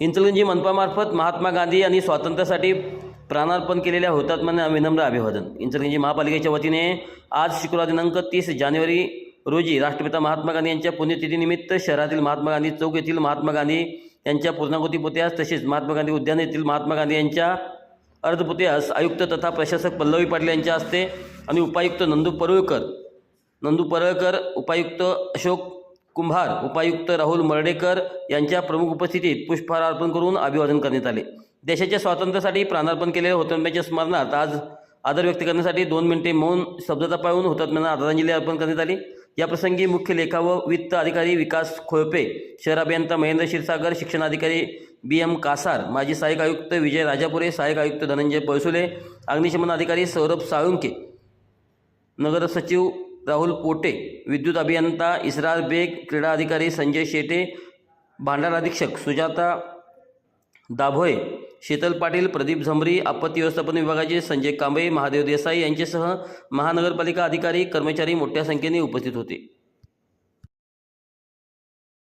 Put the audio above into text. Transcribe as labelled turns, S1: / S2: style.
S1: इंचलगंजी मनपामार्फत महात्मा गांधी आणि स्वातंत्र्यासाठी प्राणार्पण केलेल्या हुतात्म्यांना विनम्र अभिवादन. इंचलगंजी महापालिकेच्या वतीने आज शुक्रवार दिनांक तीस जानेवारी रोजी राष्ट्रपिता महात्मा गांधी यांच्या पुण्यतिथीनिमित्त शहरातील महात्मा गांधी चौक येथील महात्मा गांधी यांच्या पूर्णाकृती पुतळ्यास तसेच महात्मा गांधी उद्यान येथील महात्मा गांधी यांच्या अर्धपुतळ्यास आयुक्त तथा प्रशासक पल्लवी पाटील यांच्या हस्ते आणि उपायुक्त नंदू परुळकर नंदू परळकर उपायुक्त अशोक कुंभार उपायुक्त राहुल मर्डेकर यांच्या प्रमुख उपस्थितीत पुष्पहार अर्पण करून अभिवादन करण्यात आले. देशाच्या स्वातंत्र्यासाठी प्राणार्पण केलेल्या हुतात्म्याच्या स्मरणात आज आदर व्यक्त करण्यासाठी दोन मिनिटे मौन शब्दता पाळून हुतात्म्यांना आदरांजली अर्पण करण्यात आली. या प्रसंगी मुख्य लेखा व वित्त अधिकारी विकास खोळपे शहर अभियंता महेंद्र क्षीरसागर शिक्षणाधिकारी बी एम कासार माजी सहाय्यक आयुक्त विजय राजापुरे सहाय्यक आयुक्त धनंजय पळसुले अग्निशमन अधिकारी सौरभ साळुंके नगर सचिव राहुल पोटे विद्युत अभियंता इसरार बेग क्रीडा अधिकारी संजय शेटे भांडार अधीक्षक सुजाता दाभोळे शीतल पाटील प्रदीप झंबरी आपत्ती व्यवस्थापन विभागाचे संजय कांबळे महादेव देसाई यांच्यासह महानगरपालिका अधिकारी कर्मचारी मोठ्या संख्येने उपस्थित होते.